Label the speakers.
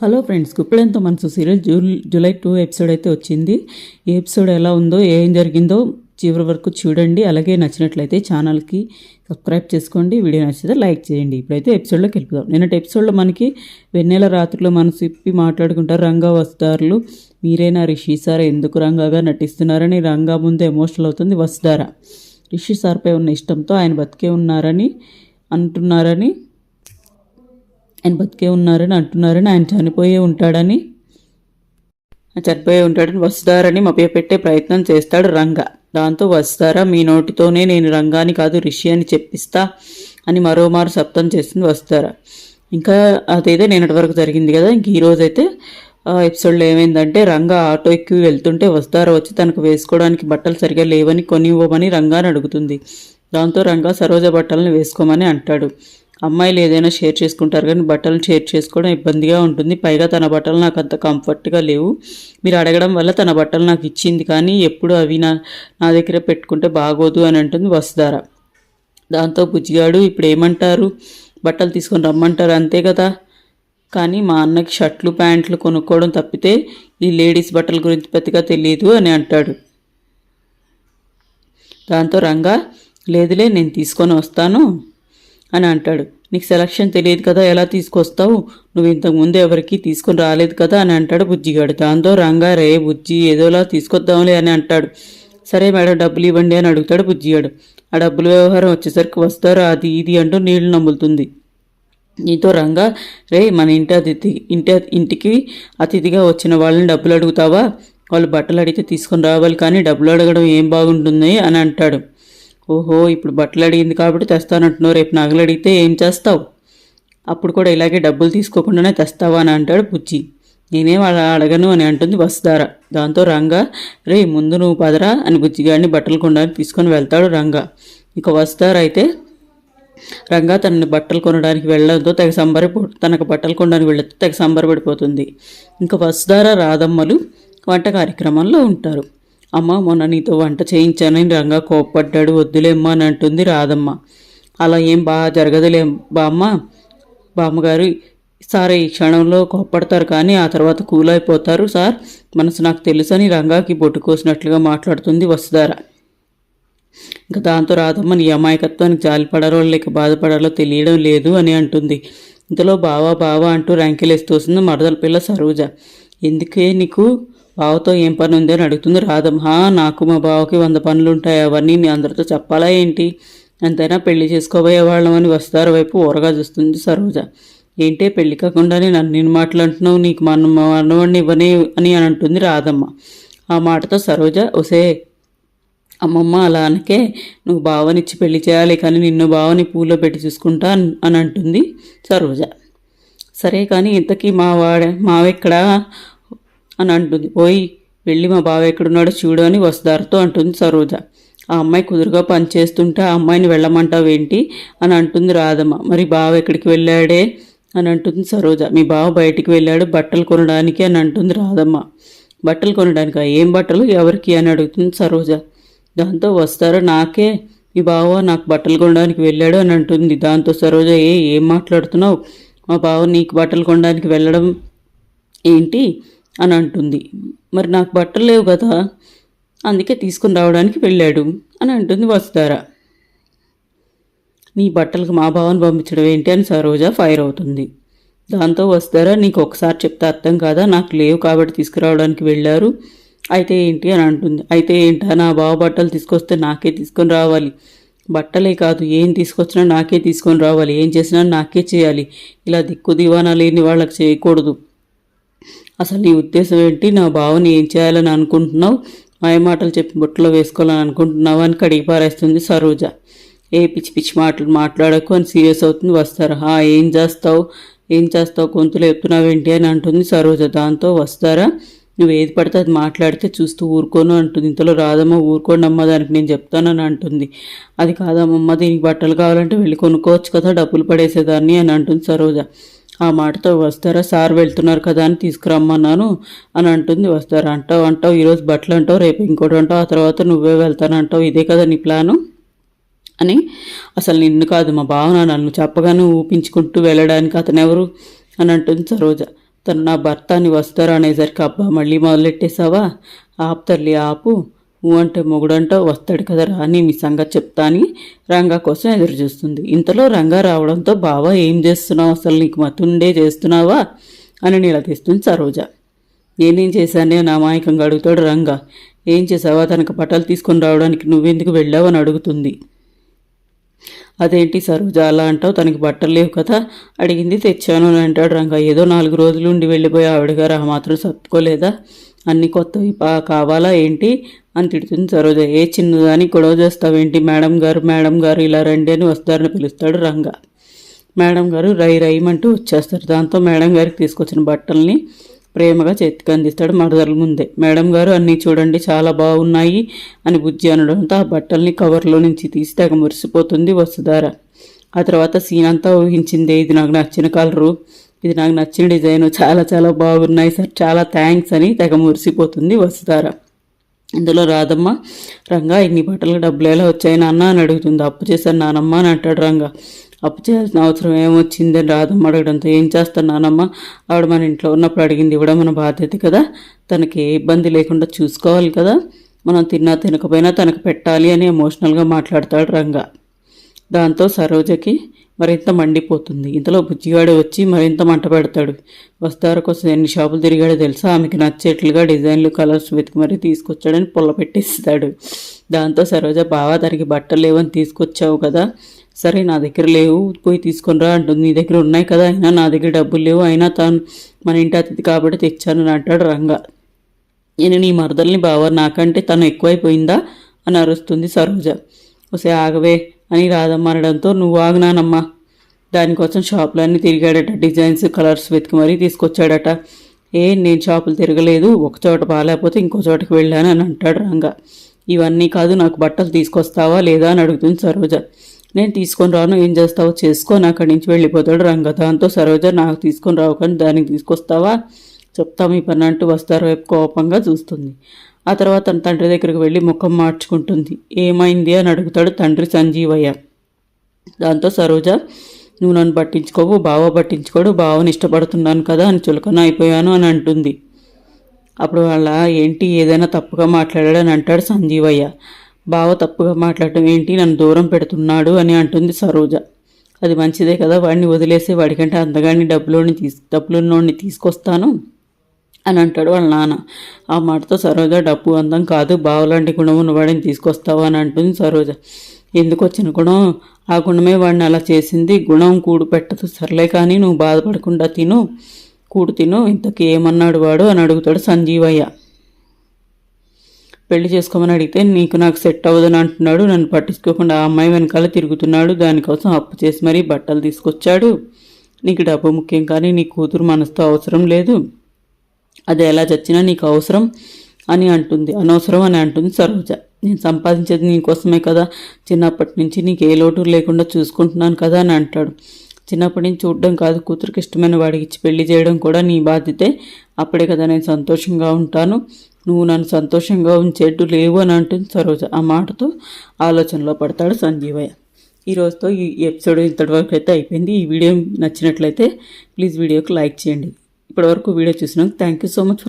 Speaker 1: Hello friends Guppedantha Manasu serial zoo July two episode అయితే వచ్చింది. ఈ ఎపిసోడ్ ఎలా ఉందో ఏం జరిగిందో చివరి వరకు చూడండి. అలాగే నచ్చినట్లయితే ఛానల్కి సబ్స్క్రైబ్ చేసుకోండి. వీడియో నచ్చితే లైక్ చేయండి. ఇప్పుడైతే ఎపిసోడ్లోకి వెళ్ళిపోదాం. నిన్నటి ఎపిసోడ్లో మనకి వెన్నెల రాత్రిలో మనసు ఇప్పి మాట్లాడుకుంటారు రంగా వస్తారులు మీరేనా రిషి సార్ ఎందుకు రంగాగా నటిస్తున్నారని రంగా ముందు ఎమోషనల్ అవుతుంది వస్తారా రిషి సార్పై ఉన్న ఇష్టంతో ఆయన బతికే ఉన్నారని అంటున్నారని ఆయన బతికే ఉన్నారని అంటున్నారని ఆయన చనిపోయే ఉంటాడని చనిపోయి చనిపోయే ఉంటాడని వస్తారని మభ్యపెట్టే ప్రయత్నం చేస్తాడు రంగ. దాంతో వస్తారా? మీ నోటితోనే నేను రంగాని కాదు రిషి అని చెప్పిస్తా అని మరోమారు శబ్దం చేస్తుంది వస్తారా? ఇంకా అదైతే నేనటి వరకు జరిగింది కదా ఇంక ఈరోజు అయితే ఎపిసోడ్లో ఏమైందంటే రంగా ఆటో ఎక్కి వెళ్తుంటే వస్తారా? వచ్చి తనకు వేసుకోవడానికి బట్టలు సరిగా లేవని కొనివ్వమని రంగాని అడుగుతుంది. దాంతో రంగా సరోజ బట్టలను వేసుకోమని అంటాడు. అమ్మాయిలు ఏదైనా షేర్ చేసుకుంటారు కానీ బట్టలు షేర్ చేసుకోవడం ఇబ్బందిగా ఉంటుంది. పైగా తన బట్టలు నాకు అంత కంఫర్ట్గా లేవు. మీరు అడగడం వల్ల తన బట్టలు నాకు ఇచ్చింది కానీ ఎప్పుడు అవి నా నా దగ్గర పెట్టుకుంటే బాగోదు అని అంటుంది వసుధార. దాంతో బుజ్జిగాడు ఇప్పుడు ఏమంటారు? బట్టలు తీసుకొని రమ్మంటారు అంతే కదా? కానీ మా అన్నకి షర్ట్లు ప్యాంట్లు కొనుక్కోవడం తప్పితే ఈ లేడీస్ బట్టల గురించి పెద్దగా తెలియదు అని అంటాడు. దాంతో రంగా లేదులే నేను తీసుకొని వస్తాను. అని అంటాడు. నీకు సెలక్షన్ తెలియదు కదా ఎలా తీసుకొస్తావు? నువ్వు ఇంతకుముందు ఎవరికి తీసుకొని రాలేదు కదా అని అంటాడు బుజ్జిగాడు. దాంతో రంగా రే బుజ్జి ఏదోలా తీసుకొద్దాంలే అని అంటాడు. సరే మేడం డబ్బులు ఇవ్వండి అని అడుగుతాడు బుజ్జిగాడు. ఆ డబ్బుల వ్యవహారం వచ్చేసరికి వస్తారు అది ఇది అంటూ నీళ్ళు నమ్ములుతుంది నీతో రంగా రే మన ఇంటి అతిథి ఇంటి ఇంటికి అతిథిగా వచ్చిన వాళ్ళని డబ్బులు అడుగుతావా? వాళ్ళు బట్టలు అడిగితే తీసుకొని రావాలి కానీ డబ్బులు అడగడం ఏం బాగుంటుంది అని అంటాడు. ఓహో ఇప్పుడు బట్టలు అడిగింది కాబట్టి తెస్తానంటున్నావు. రేపు నగలు అడిగితే ఏం చేస్తావు? అప్పుడు కూడా ఇలాగే డబ్బులు తీసుకోకుండానే తెస్తావా అని అంటాడు బుజ్జి. నేనేం అలా అడగను అని అంటుంది బస్సుదార. దాంతో రంగా రే ముందు నువ్వు పదరా అని బుజ్జిగాడిని బట్టలు కొనడానికి తీసుకొని వెళ్తాడు రంగా. ఇక వసుధార అయితే రంగా తనని బట్టలు కొనడానికి వెళ్ళడంతో తెగ సంబరపో తనకు బట్టలు కొనడానికి వెళ్ళడంతో తెగ సంబరపడిపోతుంది. ఇంకా వసుధార రాధమ్మలు వంట కార్యక్రమంలో ఉంటారు. అమ్మ మొన్న నీతో వంట చేయించానని రంగా కోప్పడ్డాడు. వద్దులేమ్మా అని అంటుంది రాదమ్మ అలా ఏం బాగా జరగదులేం బామ్మ. బామ్మగారు సార్ ఈ క్షణంలో కోప్పడతారు కానీ ఆ తర్వాత కూల్ అయిపోతారు సార్. మనసు నాకు తెలుసని రంగాకి బొట్టు కోసినట్లుగా మాట్లాడుతుంది వసుధార. ఇంకా దాంతో రాధమ్మ నీ అమాయకత్వానికి జాలిపడాలో లేక బాధపడాలో తెలియడం లేదు అని అంటుంది. ఇంతలో బావా బావా అంటూ ర్యాంకిలేసి వస్తుంది మరదల పిల్ల సరోజ. ఎందుకే నీకు బావతో ఏం పని ఉంది అని అడుగుతుంది రాధమ్మ. నాకు మా బావకి వంద పనులు ఉంటాయి అవన్నీ నీ అందరితో చెప్పాలా ఏంటి? అంతైనా పెళ్ళి చేసుకోబోయే వాళ్ళమని వస్తారు వైపు ఊరగా చూస్తుంది సరోజ. ఏంటే పెళ్ళి కాకుండానే నన్ను నేను మాట్లాడుతున్నావు నీకు మన మనవాడిని ఇవ్వని అని అని అంటుంది రాధమ్మ. ఆ మాటతో సరోజ ఒసే అమ్మమ్మ అలా అనకే నువ్వు బావనిచ్చి పెళ్ళి చేయాలి కానీ నిన్ను బావని పూలో పెట్టి చూసుకుంటా అని అంటుంది సరోజ. సరే కానీ ఇంతకీ మా వాడ మావెక్కడా? అని అంటుంది. పోయి వెళ్ళి మా బావ ఎక్కడున్నాడో చూడు అని వస్తారుతో అంటుంది సరోజ. ఆ అమ్మాయి కుదురుగా పనిచేస్తుంటే ఆ అమ్మాయిని వెళ్ళమంటావేంటి? అని అంటుంది రాధమ్మ. మరి బావ ఎక్కడికి వెళ్ళాడే? అని అంటుంది సరోజ. మీ బావ బయటికి వెళ్ళాడు బట్టలు కొనడానికి అని అంటుంది రాధమ్మ. బట్టలు కొనడానికి? ఏం బట్టలు? ఎవరికి? అని అడుగుతుంది సరోజ. దాంతో వస్తారో నాకే? మీ బావ నాకు బట్టలు కొనడానికి వెళ్ళాడు అని అంటుంది. దాంతో సరోజ ఏ ఏం మాట్లాడుతున్నావు? మా బావ నీకు బట్టలు కొనడానికి వెళ్ళడం ఏంటి? అని అంటుంది. మరి నాకు బట్టలు లేవు కదా అందుకే తీసుకుని రావడానికి వెళ్ళాడు అని అంటుంది వసుధార. నీ బట్టలకు మా భావన పంపించడం ఏంటి? అని సరోజ ఫైర్ అవుతుంది. దాంతో వస్తారా నీకు ఒకసారి చెప్తే అర్థం కాదా? నాకు లేవు కాబట్టి తీసుకురావడానికి వెళ్ళారు. అయితే ఏంటి? అని అంటుంది. అయితే ఏంటా? నా బావ బట్టలు తీసుకొస్తే నాకే తీసుకొని రావాలి. బట్టలే కాదు ఏం తీసుకొచ్చినా నాకే తీసుకొని రావాలి. ఏం చేసినా నాకే చేయాలి. ఇలా దిక్కు దివానా లేని వాళ్ళకి చేయకూడదు. అసలు నీ ఉద్దేశం ఏంటి? నా బావని ఏం చేయాలని అనుకుంటున్నావు? మాయమాటలు చెప్పి బుట్టలో వేసుకోవాలని అనుకుంటున్నావు అని కడిగి పారేస్తుంది సరోజ. ఏ పిచ్చి పిచ్చి మాటలు మాట్లాడకు అని సీరియస్ అవుతుంది వస్తారు? హా ఏం చేస్తావు? ఏం చేస్తావు? గొంతులు ఎత్తున్నావేంటి అని అంటుంది సరోజ. దాంతో వస్తారా? నువ్వు ఏది పడితే అది మాట్లాడితే చూస్తూ ఊరుకోను అంటుంది. ఇంతలో రాదమ్మ ఊరుకోండి అమ్మ దానికి నేను చెప్తానని అంటుంది. అది కాదమ్మమ్మ దీనికి బట్టలు కావాలంటే వెళ్ళి కొనుక్కోవచ్చు కదా డబ్బులు పడేసేదాన్ని అని అంటుంది సరోజ. ఆ మాటతో వస్తారా? సార్ వెళ్తున్నారు కదా అని తీసుకురమ్మన్నాను అని అంటుంది వస్తారా? అంటావు అంటావు ఈరోజు బట్టలు అంటావు రేపు ఇంకోటి అంటావు ఆ తర్వాత నువ్వే వెళ్తానంటావు ఇదే కదా నీ ప్లాను? అని అసలు నిన్ను కాదు మా భావన నన్ను చెప్పగానే ఊపించుకుంటూ వెళ్ళడానికి అతను ఎవరు? అని అంటుంది సరోజ. తను నా భర్త అని వస్తారా అనేసరికి అబ్బా మళ్ళీ మొదలెట్టేశావా? ఆపు తల్లి ఆపు. అంటే మొగుడంటో వస్తాడు కదా రాని మీ సంగతి చెప్తా అని రంగా కోసం ఎదురు చూస్తుంది. ఇంతలో రంగా రావడంతో బావా ఏం చేస్తున్నావు? అసలు నీకు మతుండే చేస్తున్నావా? అని నిలదీస్తుంది సరోజ. నేనేం చేశానే? నామాయకంగా అడుగుతాడు రంగా. ఏం చేసావా తనకు బట్టలు తీసుకొని రావడానికి నువ్వెందుకు వెళ్ళావు? అని అడుగుతుంది. అదేంటి సరోజ అలా అంటావు? తనకి బట్టలు లేవు కదా? అడిగింది. తెచ్చాను అని అంటాడు రంగా. ఏదో నాలుగు రోజులు ఉండి వెళ్ళిపోయి ఆవిడగారు ఆ మాత్రం సర్దుకోలేదా? అన్ని కొత్తవి పా కావాలా? ఏంటి? అని తిడుతుంది సరోజ. ఏ చిన్నదాని గొడవ చేస్తావేంటి? మేడం గారు మేడం గారు ఇలా రండి అని వస్తారని పిలుస్తాడు రంగా. మేడం గారు రై రైమంటూ వచ్చేస్తారు. దాంతో మేడం గారికి తీసుకొచ్చిన బట్టల్ని ప్రేమగా చేతికి అందిస్తాడు మరదల ముందే. మేడం గారు అన్నీ చూడండి చాలా బాగున్నాయి అని బుజ్జి అనడంతో ఆ బట్టల్ని కవర్లో నుంచి తీసి తెగ మురిసిపోతుంది వసుధార. ఆ తర్వాత సీన్ అంతా ఊహించింది ఇది నాకు నచ్చిన కలరు ఇది నాకు నచ్చిన డిజైన్ చాలా చాలా బాగున్నాయి సార్ చాలా థ్యాంక్స్ అని తెగ మురిసిపోతుంది వసుధార. ఇందులో రాధమ్మ రంగా ఇన్ని బట్టలకు డబ్బులు ఎలా వచ్చాయి నాన్న? అని అడుగుతుంది. అప్పు చేశాను నానమ్మ అని అంటాడు రంగా. అప్పు చేయాల్సిన అవసరం ఏమొచ్చిందని రాధమ్మ అడగడంతో ఏం చేస్తాను నానమ్మ? ఆవిడ మన ఇంట్లో ఉన్నప్పుడు అడిగింది ఇవ్వడం మన బాధ్యత కదా? తనకి ఏ ఇబ్బంది లేకుండా చూసుకోవాలి కదా? మనం తిన్నా తినకపోయినా తనకు పెట్టాలి అని ఎమోషనల్గా మాట్లాడతాడు రంగా. దాంతో సరోజకి మరింత మండిపోతుంది. ఇంతలో బుజ్జిగాడు వచ్చి మరింత మంట పెడతాడు. వస్తార కోసం ఎన్ని షాపులు తిరిగాడో తెలుసా? ఆమెకి నచ్చేట్లుగా డిజైన్లు కలర్స్ వెతికి మరీ తీసుకొచ్చాడని పుల్ల పెట్టేస్తాడు. దాంతో సరోజ బావా తనకి బట్టలు లేవని తీసుకొచ్చావు కదా. సరే నా దగ్గర లేవు. పోయి తీసుకునిరా అంటుంది. నీ దగ్గర ఉన్నాయి కదా. అయినా నా దగ్గర డబ్బులు లేవు. అయినా తాను మన ఇంటి అతిథి కాబట్టి తెచ్చానని అంటాడు రంగా. నేను నీ మరదల్ని బావా నాకంటే తను ఎక్కువైపోయిందా? అని అరుస్తుంది సరోజ. ఒసే ఆగవే. అని రాధమ్మ అనడంతో నువ్వు ఆగునానమ్మా దానికోసం షాపులో అన్నీ తిరిగాడట. డిజైన్స్ కలర్స్ వెతికి మరీ తీసుకొచ్చాడట. ఏ నేను షాపులు తిరగలేదు. ఒక చోట బాగాలేకపోతే ఇంకో చోటకి వెళ్ళాను అని అంటాడు రంగా. ఇవన్నీ కాదు నాకు బట్టలు తీసుకొస్తావా లేదా అని అడుగుతుంది సరోజ. నేను తీసుకొని రాను. ఏం చేస్తావో చేసుకొని అక్కడి నుంచి వెళ్ళిపోతాడు రంగ. దాంతో సరోజ నాకు తీసుకొని రావు కానీ దానికి తీసుకొస్తావా? చెప్తా. మీ పని అంటూ వస్తారు వైపు కోపంగా చూస్తుంది. ఆ తర్వాత తన తండ్రి దగ్గరికి వెళ్ళి ముఖం మార్చుకుంటుంది. ఏమైంది అని అడుగుతాడు తండ్రి సంజీవయ్య. దాంతో సరోజ నువ్వు నన్ను పట్టించుకోవు బావ పట్టించుకోడు బావని ఇష్టపడుతున్నాను కదా అని చులకన అయిపోయాను అని అంటుంది. అప్పుడు వాళ్ళ ఏంటి ఏదైనా తప్పుగా మాట్లాడాడని అంటాడు సంజీవయ్య. బావ తప్పుగా మాట్లాడటం ఏంటి నన్ను దూరం పెడుతున్నాడు అని అంటుంది సరోజ. అది మంచిదే కదా వాడిని వదిలేసి వాడికంటే అందగాడిని డబ్బులోని తీసు డబ్బులున్నోడిని తీసుకొస్తాను. అని అంటాడు వాళ్ళ నాన్న. ఆ మాటతో సరోజ డబ్బు అందం కాదు బావలాంటి గుణం ఉన్నవాడిని తీసుకొస్తావా అని అంటుంది సరోజ. ఎందుకు వచ్చిన గుణం? ఆ గుణమే వాడిని అలా చేసింది. గుణం కూడు పెట్టదు. సర్లే కానీ నువ్వు బాధపడకుండా తిను. కూడు తిను. ఇంతకీ ఏమన్నాడు వాడు అని అడుగుతాడు సంజీవయ్య. పెళ్ళి చేసుకోమని అడిగితే నీకు నాకు సెట్ అవ్వదని అంటున్నాడు. నన్ను పట్టించుకోకుండా ఆ అమ్మాయి వెనకాల తిరుగుతున్నాడు. దానికోసం అప్పు చేసి మరీ బట్టలు తీసుకొచ్చాడు. నీకు డబ్బు ముఖ్యం కానీ నీ కూతురు మనసుతో అవసరం లేదు. అది ఎలా చచ్చినా నీకు అవసరం అని అంటుంది. అనవసరం అని అంటుంది సరోజ. నేను సంపాదించేది నీకోసమే కదా. చిన్నప్పటి నుంచి నీకు ఏ లోటు లేకుండా చూసుకుంటున్నాను కదా అని అంటాడు. చిన్నప్పటి నుంచి చూడడం కాదు. కూతురికి ఇష్టమైన వాడికి ఇచ్చి పెళ్ళి చేయడం కూడా నీ బాధ్యతే. అప్పుడే కదా నేను సంతోషంగా ఉంటాను. నువ్వు నన్ను సంతోషంగా ఉంచేట్టు లేవు అని అంటుంది సరోజ. ఆ మాటతో ఆలోచనలో పడతాడు సంజీవయ్య. ఈ రోజుతో ఈ ఎపిసోడ్ ఇంతటి వరకు అయితే అయిపోయింది. ఈ వీడియో నచ్చినట్లయితే ప్లీజ్ వీడియోకి లైక్ చేయండి. ఇప్పటివరకు వీడియో చూసినందుకు thank you so much for